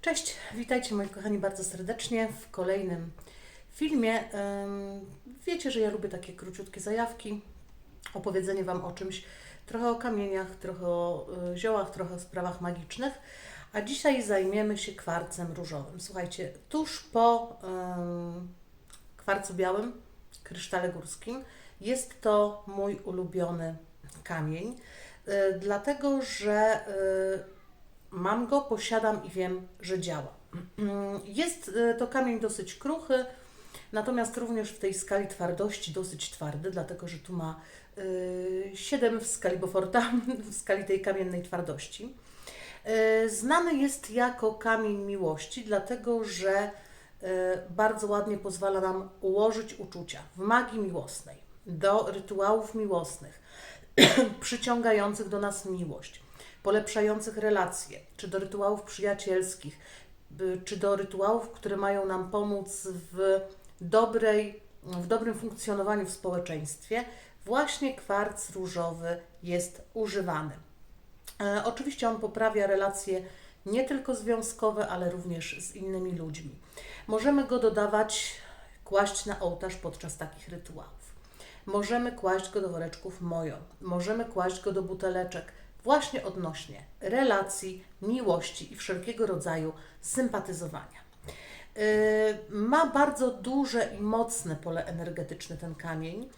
Cześć, witajcie moi kochani bardzo serdecznie w kolejnym filmie. Wiecie, że ja lubię takie króciutkie zajawki, opowiedzenie Wam o czymś, trochę o kamieniach, trochę o y, ziołach, trochę o sprawach magicznych. A dzisiaj zajmiemy się kwarcem różowym. Słuchajcie, tuż po kwarcu białym, krysztale górskim, jest to mój ulubiony kamień, y, dlatego że y, Mam go, posiadam i wiem, że działa. Jest e, to kamień dosyć kruchy, natomiast również w tej skali twardości dosyć twardy, dlatego że tu ma y, 7 w skali Beauforta, w skali tej kamiennej twardości. Y, Znany jest jako kamień miłości, dlatego że y, bardzo ładnie pozwala nam ułożyć uczucia w magii miłosnej, do rytuałów miłosnych, przyciągających do nas miłość polepszających relacje, czy do rytuałów przyjacielskich, czy do rytuałów, które mają nam pomóc w, dobrej, w dobrym funkcjonowaniu w społeczeństwie, właśnie kwarc różowy jest używany. E, oczywiście on poprawia relacje nie tylko związkowe, ale również z innymi ludźmi. Możemy go dodawać, kłaść na ołtarz podczas takich rytuałów. Możemy kłaść go do woreczków mojo, możemy kłaść go do buteleczek, właśnie odnośnie relacji, miłości i wszelkiego rodzaju sympatyzowania. Yy, Ma bardzo duże i mocne pole energetyczne ten kamień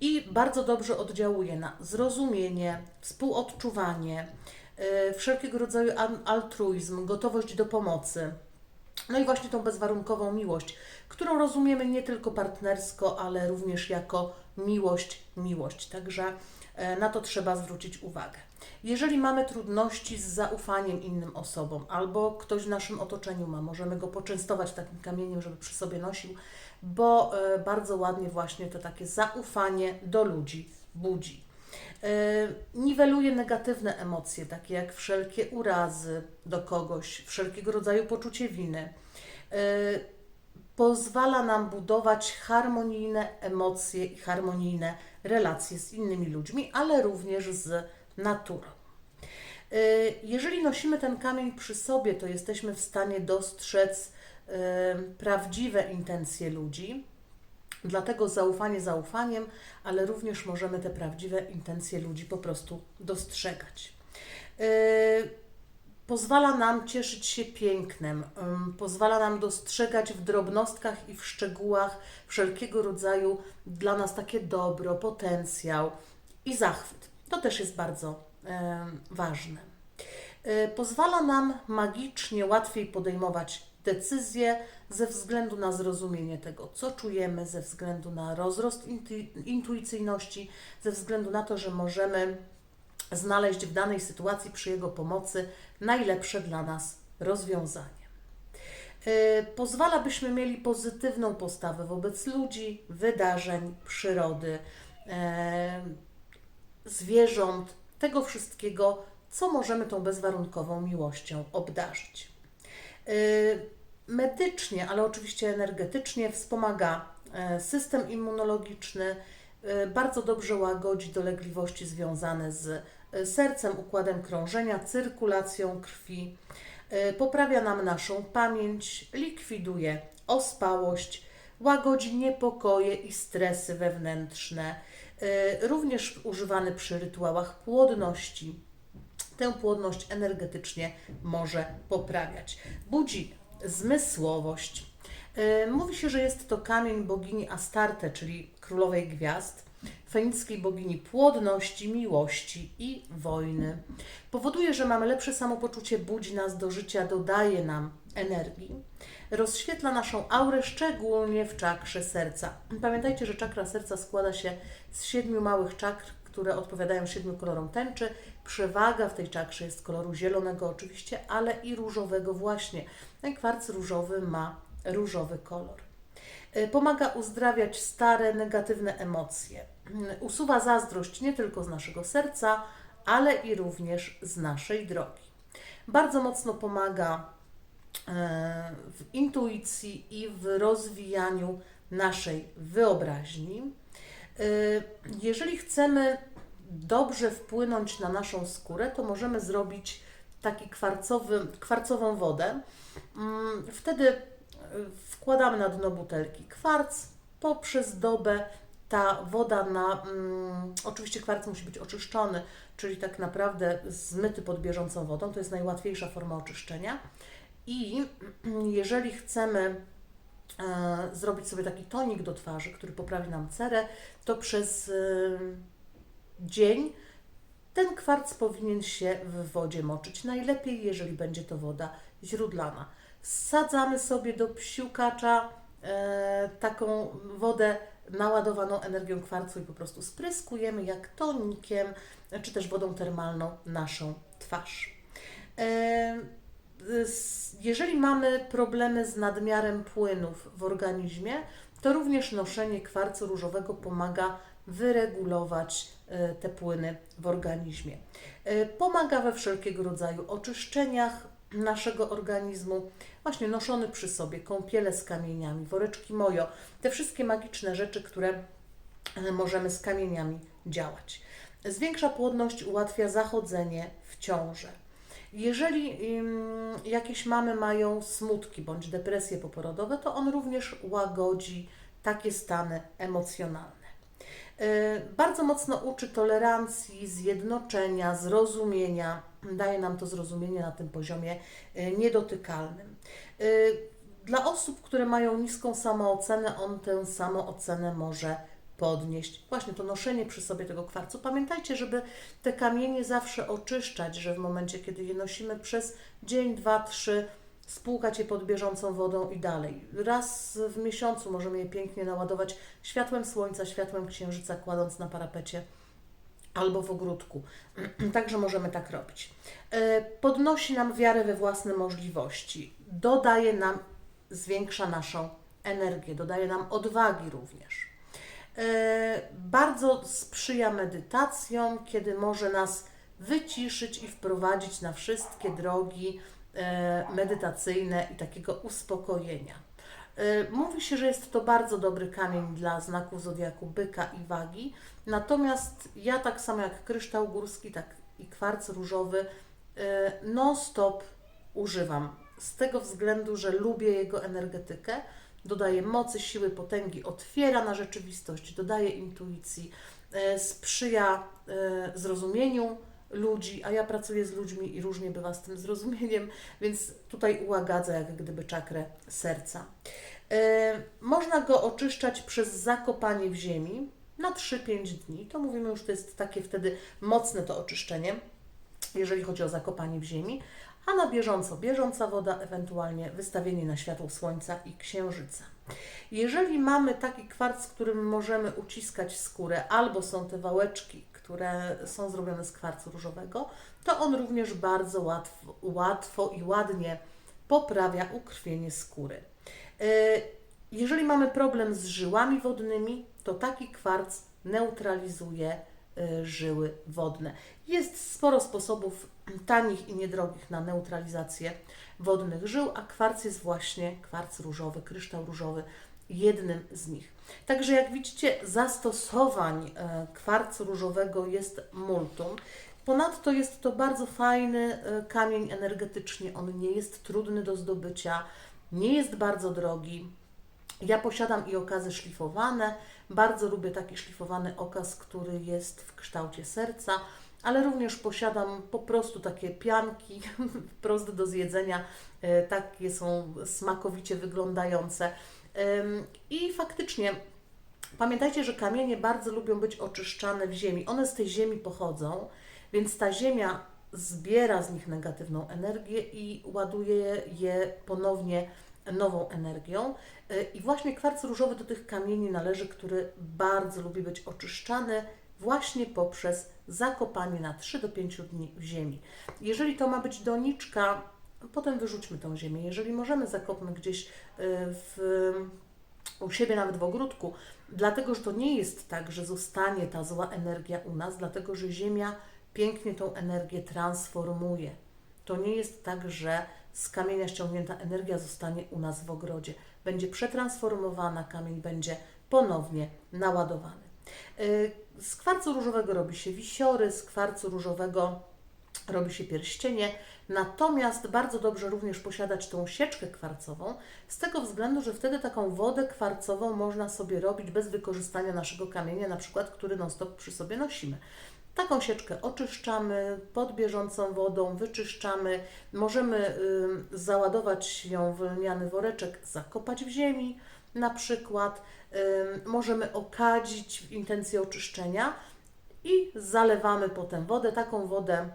i bardzo dobrze oddziałuje na zrozumienie, współodczuwanie, yy, wszelkiego rodzaju al- altruizm, gotowość do pomocy. No i właśnie tą bezwarunkową miłość, którą rozumiemy nie tylko partnersko, ale również jako miłość, miłość. Także e, na to trzeba zwrócić uwagę. Jeżeli mamy trudności z zaufaniem innym osobom, albo ktoś w naszym otoczeniu ma, możemy go poczęstować takim kamieniem, żeby przy sobie nosił, bo e, bardzo ładnie właśnie to takie zaufanie do ludzi budzi. E, Niweluje negatywne emocje, takie jak wszelkie urazy do kogoś, wszelkiego rodzaju poczucie winy. E, Pozwala nam budować harmonijne emocje i harmonijne relacje z innymi ludźmi, ale również z naturą. E, Jeżeli nosimy ten kamień przy sobie, to jesteśmy w stanie dostrzec e, prawdziwe intencje ludzi, Dlatego zaufanie zaufaniem, ale również możemy te prawdziwe intencje ludzi po prostu dostrzegać. Yy, Pozwala nam cieszyć się pięknem, pozwala nam dostrzegać w drobnostkach i w szczegółach wszelkiego rodzaju dla nas takie dobro, potencjał i zachwyt. To też jest bardzo em, ważne. Y, Pozwala nam magicznie łatwiej podejmować decyzje ze względu na zrozumienie tego, co czujemy, ze względu na rozrost intu- intuicyjności, ze względu na to, że możemy znaleźć w danej sytuacji przy jego pomocy najlepsze dla nas rozwiązanie. Y, Pozwala, byśmy mieli pozytywną postawę wobec ludzi, wydarzeń, przyrody, zwierząt, tego wszystkiego, co możemy tą bezwarunkową miłością obdarzyć. Y, Medycznie, ale oczywiście energetycznie wspomaga e, system immunologiczny, y, bardzo dobrze łagodzi dolegliwości związane z y, sercem, układem krążenia, cyrkulacją krwi, y, poprawia nam naszą pamięć, likwiduje ospałość, łagodzi niepokoje i stresy wewnętrzne, również używany przy rytuałach płodności. Tę płodność energetycznie może poprawiać. Budzi zmysłowość. Y, Mówi się, że jest to kamień bogini Astarte, czyli królowej gwiazd, fenickiej bogini płodności, miłości i wojny. Powoduje, że mamy lepsze samopoczucie, budzi nas do życia, dodaje nam energii. Rozświetla naszą aurę, szczególnie w czakrze serca. Pamiętajcie, że czakra serca składa się z siedmiu małych czakr, które odpowiadają siedmiu kolorom tęczy. Przewaga w tej czakrze jest koloru zielonego oczywiście, ale i różowego właśnie. Ten kwarc różowy ma różowy kolor. Y, Pomaga uzdrawiać stare, negatywne emocje. Y, Usuwa zazdrość nie tylko z naszego serca, ale i również z naszej drogi. Bardzo mocno pomaga e, w intuicji i w rozwijaniu naszej wyobraźni. E, Jeżeli chcemy dobrze wpłynąć na naszą skórę, to możemy zrobić taki kwarcowy, kwarcową wodę. Mm, Wtedy wkładamy na dno butelki kwarc, poprzez dobę ta woda na. Mm, oczywiście kwarc musi być oczyszczony, czyli tak naprawdę zmyty pod bieżącą wodą. To jest najłatwiejsza forma oczyszczenia. I jeżeli chcemy e, zrobić sobie taki tonik do twarzy, który poprawi nam cerę, to przez e, dzień ten kwarc powinien się w wodzie moczyć. Najlepiej, jeżeli będzie to woda źródlana. Wsadzamy sobie do psiłkacza e, taką wodę naładowaną energią kwarcu i po prostu spryskujemy jak tonikiem, czy też wodą termalną naszą twarz. E, jeżeli mamy problemy z nadmiarem płynów w organizmie, to również noszenie kwarcu różowego pomaga wyregulować e, te płyny w organizmie. Pomaga we wszelkiego rodzaju oczyszczeniach naszego organizmu, właśnie noszony przy sobie, kąpiele z kamieniami, woreczki mojo, te wszystkie magiczne rzeczy, które e, możemy z kamieniami działać. Zwiększa płodność, ułatwia zachodzenie w ciążę. Jeżeli jakieś mamy mają smutki bądź depresje poporodowe, to on również łagodzi takie stany emocjonalne. Y, Bardzo mocno uczy tolerancji, zjednoczenia, zrozumienia. Daje nam to zrozumienie na tym poziomie y, niedotykalnym. Y, Dla osób, które mają niską samoocenę, on tę samoocenę może podnieść. Właśnie to noszenie przy sobie tego kwarcu. Pamiętajcie, żeby te kamienie zawsze oczyszczać, że w momencie, kiedy je nosimy przez dzień, dwa, trzy, spłukać je pod bieżącą wodą i dalej. Raz w miesiącu możemy je pięknie naładować światłem słońca, światłem księżyca, kładąc na parapecie albo w ogródku. Także możemy tak robić. E, Podnosi nam wiarę we własne możliwości, dodaje nam, zwiększa naszą energię, dodaje nam odwagi również. E, Bardzo sprzyja medytacjom, kiedy może nas wyciszyć i wprowadzić na wszystkie drogi e, medytacyjne i takiego uspokojenia. E, Mówi się, że jest to bardzo dobry kamień dla znaków zodiaku byka i wagi, natomiast ja tak samo jak kryształ górski, tak i kwarc różowy e, non-stop używam. Z tego względu, że lubię jego energetykę, dodaje mocy, siły, potęgi, otwiera na rzeczywistość, dodaje intuicji, e, sprzyja zrozumieniu ludzi, a ja pracuję z ludźmi i różnie bywa z tym zrozumieniem, więc tutaj ułagadza jak gdyby czakrę serca. E, Można go oczyszczać przez zakopanie w ziemi na 3-5 dni. To mówimy już, to jest takie wtedy mocne to oczyszczenie, jeżeli chodzi o zakopanie w ziemi, a na bieżąco bieżąca woda, ewentualnie wystawienie na światło słońca i księżyca. Jeżeli mamy taki kwarc, którym możemy uciskać skórę, albo są te wałeczki, które są zrobione z kwarcu różowego, to on również bardzo łatwo, łatwo i ładnie poprawia ukrwienie skóry. E, Jeżeli mamy problem z żyłami wodnymi, to taki kwarc neutralizuje e, żyły wodne. Jest sporo sposobów tanich i niedrogich na neutralizację wodnych żył, a kwarc jest właśnie kwarc różowy, kryształ różowy jednym z nich. Także jak widzicie, zastosowań e, kwarcu różowego jest multum. Ponadto jest to bardzo fajny e, kamień energetycznie. On nie jest trudny do zdobycia, nie jest bardzo drogi. Ja posiadam i okazy szlifowane. Bardzo lubię taki szlifowany okaz, który jest w kształcie serca, ale również posiadam po prostu takie pianki proste do zjedzenia. E, Takie są smakowicie wyglądające. I faktycznie pamiętajcie, że kamienie bardzo lubią być oczyszczane w ziemi. One z tej ziemi pochodzą, więc ta ziemia zbiera z nich negatywną energię i ładuje je ponownie nową energią. Y, I właśnie kwarc różowy do tych kamieni należy, który bardzo lubi być oczyszczany właśnie poprzez zakopanie na 3 do 5 dni w ziemi. Jeżeli to ma być doniczka, potem wyrzućmy tą ziemię. Jeżeli możemy, zakopmy gdzieś y, w, u siebie nawet w ogródku, dlatego że to nie jest tak, że zostanie ta zła energia u nas, dlatego że ziemia pięknie tą energię transformuje. To nie jest tak, że z kamienia ściągnięta energia zostanie u nas w ogrodzie. Będzie przetransformowana, kamień będzie ponownie naładowany. Y, Z kwarcu różowego robi się wisiory, z kwarcu różowego robi się pierścienie. Natomiast bardzo dobrze również posiadać tą sieczkę kwarcową, z tego względu, że wtedy taką wodę kwarcową można sobie robić bez wykorzystania naszego kamienia, na przykład, który non-stop przy sobie nosimy. Taką sieczkę oczyszczamy pod bieżącą wodą, wyczyszczamy. Możemy y, załadować ją w lniany woreczek, zakopać w ziemi na przykład. Y, możemy okadzić w intencji oczyszczenia i zalewamy potem wodę. Taką wodę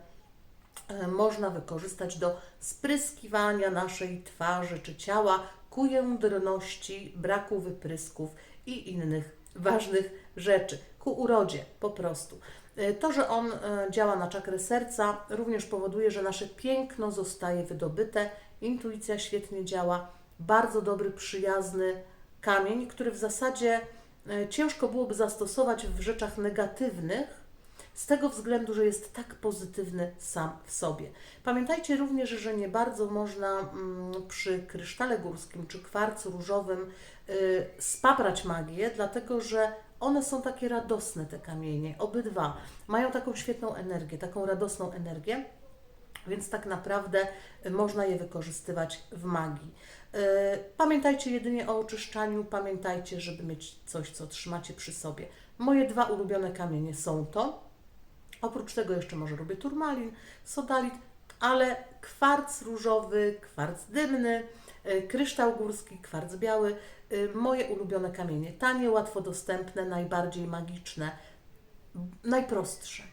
można wykorzystać do spryskiwania naszej twarzy czy ciała ku jędrności, braku wyprysków i innych ważnych rzeczy, ku urodzie po prostu. Y, To, że on y, działa na czakrę serca, również powoduje, że nasze piękno zostaje wydobyte, intuicja świetnie działa, bardzo dobry, przyjazny kamień, który w zasadzie ciężko byłoby zastosować w rzeczach negatywnych, z tego względu, że jest tak pozytywny sam w sobie. Pamiętajcie również, że nie bardzo można mm, przy krysztale górskim czy kwarcu różowym y, spaprać magię, dlatego że one są takie radosne, te kamienie, obydwa. Mają taką świetną energię, taką radosną energię, więc tak naprawdę y, można je wykorzystywać w magii. Y, Pamiętajcie jedynie o oczyszczaniu, pamiętajcie, żeby mieć coś, co trzymacie przy sobie. Moje dwa ulubione kamienie są to. Oprócz tego jeszcze może lubię turmalin, sodalit, ale kwarc różowy, kwarc dymny, y, kryształ górski, kwarc biały, y, moje ulubione kamienie. Tanie, łatwo dostępne, najbardziej magiczne, najprostsze.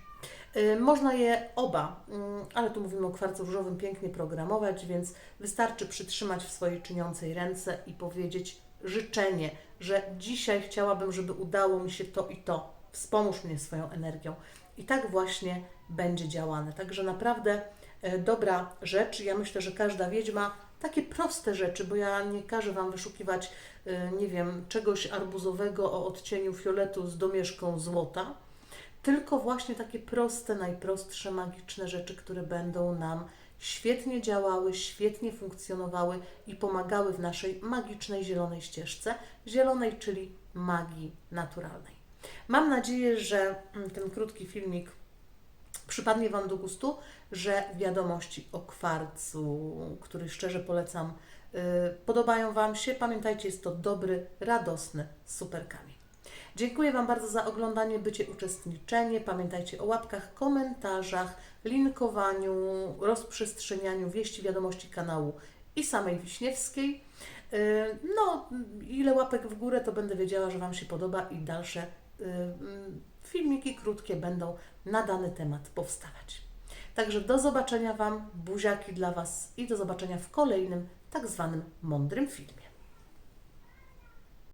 Y, Można je oba, mm, ale tu mówimy o kwarcu różowym, pięknie programować, więc wystarczy przytrzymać w swojej czyniącej ręce i powiedzieć życzenie, że dzisiaj chciałabym, żeby udało mi się to i to. Wspomóż mnie swoją energią. I tak właśnie będzie działane. Także naprawdę e, dobra rzecz. Ja myślę, że każda wiedźma takie proste rzeczy, bo ja nie każę Wam wyszukiwać, e, nie wiem, czegoś arbuzowego o odcieniu fioletu z domieszką złota, tylko właśnie takie proste, najprostsze, magiczne rzeczy, które będą nam świetnie działały, świetnie funkcjonowały i pomagały w naszej magicznej zielonej ścieżce, zielonej, czyli magii naturalnej. Mam nadzieję, że mm, ten krótki filmik przypadnie Wam do gustu, że wiadomości o kwarcu, który szczerze polecam, yy, podobają Wam się. Pamiętajcie, jest to dobry, radosny, super kamień. Dziękuję Wam bardzo za oglądanie, bycie, uczestniczenie. Pamiętajcie o łapkach, komentarzach, linkowaniu, rozprzestrzenianiu wieści, wiadomości kanału i samej Wiśniewskiej. Yy, No, ile łapek w górę, to będę wiedziała, że Wam się podoba i dalsze filmiki krótkie będą na dany temat powstawać. Także do zobaczenia Wam, buziaki dla Was i do zobaczenia w kolejnym tak zwanym mądrym filmie.